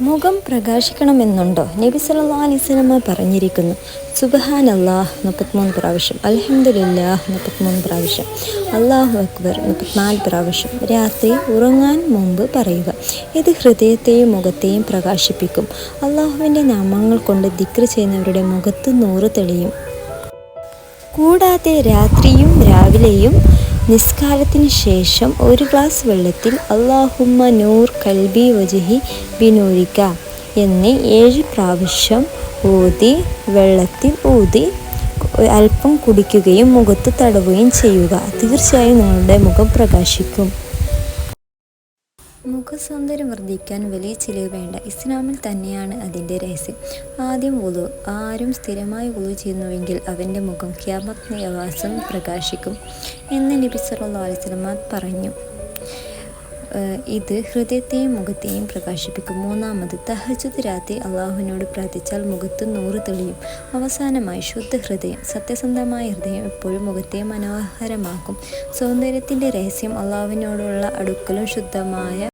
മുഖം പ്രകാശിക്കണമെന്നുണ്ടോ? നബി സല്ലാ അലൈവലമ പറഞ്ഞിരിക്കുന്നു. സുബഹാൻ അള്ളാഹ് മുപ്പത്തിമൂന്ന് പ്രാവശ്യം. അലഹമ്മദില്ലാഹ് മുപ്പത്തിമൂന്ന് പ്രാവശ്യം. അള്ളാഹു അക്ബർ മുപ്പത്തിനാല് പ്രാവശ്യം. രാത്രി ഉറങ്ങാൻ മുമ്പ് പറയുക. ഇത് ഹൃദയത്തെയും മുഖത്തെയും പ്രകാശിപ്പിക്കും. അള്ളാഹുവിന്റെ നാമങ്ങൾ കൊണ്ട് ദിക്ർ ചെയ്യുന്നവരുടെ മുഖത്ത് നൂറ് തെളിയും. കൂടാതെ രാത്രിയും രാവിലെയും നിസ്കാരത്തിന് ശേഷം ഒരു ഗ്ലാസ് വെള്ളത്തിൽ അള്ളാഹുമ്മ നൂർ കൽബി വജഹി ബിനൂരിക്ക എന്ന് ഏഴ് പ്രാവശ്യം ഊതി വെള്ളത്തിൽ ഊതി അല്പം കുടിക്കുകയും മുഖത്ത് തടവുകയും ചെയ്യുക. തീർച്ചയായും നിങ്ങളുടെ മുഖം പ്രകാശിക്കും. മുഖസൗന്ദര്യം വർദ്ധിക്കാൻ വലിയ ചിലവ് വേണ്ട. ഇസ്ലാമിൽ തന്നെയാണ് അതിന്റെ രഹസ്യം. ആദ്യം ഉളു ആരും സ്ഥിരമായി ഉളു ചെയ്യുന്നുവെങ്കിൽ അവന്റെ മുഖം ക്യാമത് പ്രകാശിക്കും എന്ന് നബി സല്ലല്ലാഹു അലിസ്ലമാ പറഞ്ഞു. ഇത് ഹൃദയത്തെയും മുഖത്തെയും പ്രകാശിപ്പിക്കും. മൂന്നാമത് തഹജുദ് രാത്രി അള്ളാഹുവിനോട് പ്രാർത്ഥിച്ചാൽ മുഖത്ത് നൂറ് തെളിയും. അവസാനമായി ശുദ്ധ ഹൃദയം. സത്യസന്ധമായ ഹൃദയം എപ്പോഴും മുഖത്തെ മനോഹരമാക്കും. സൗന്ദര്യത്തിന്റെ രഹസ്യം അള്ളാഹുവിനോടുള്ള അടുക്കലും ശുദ്ധമായ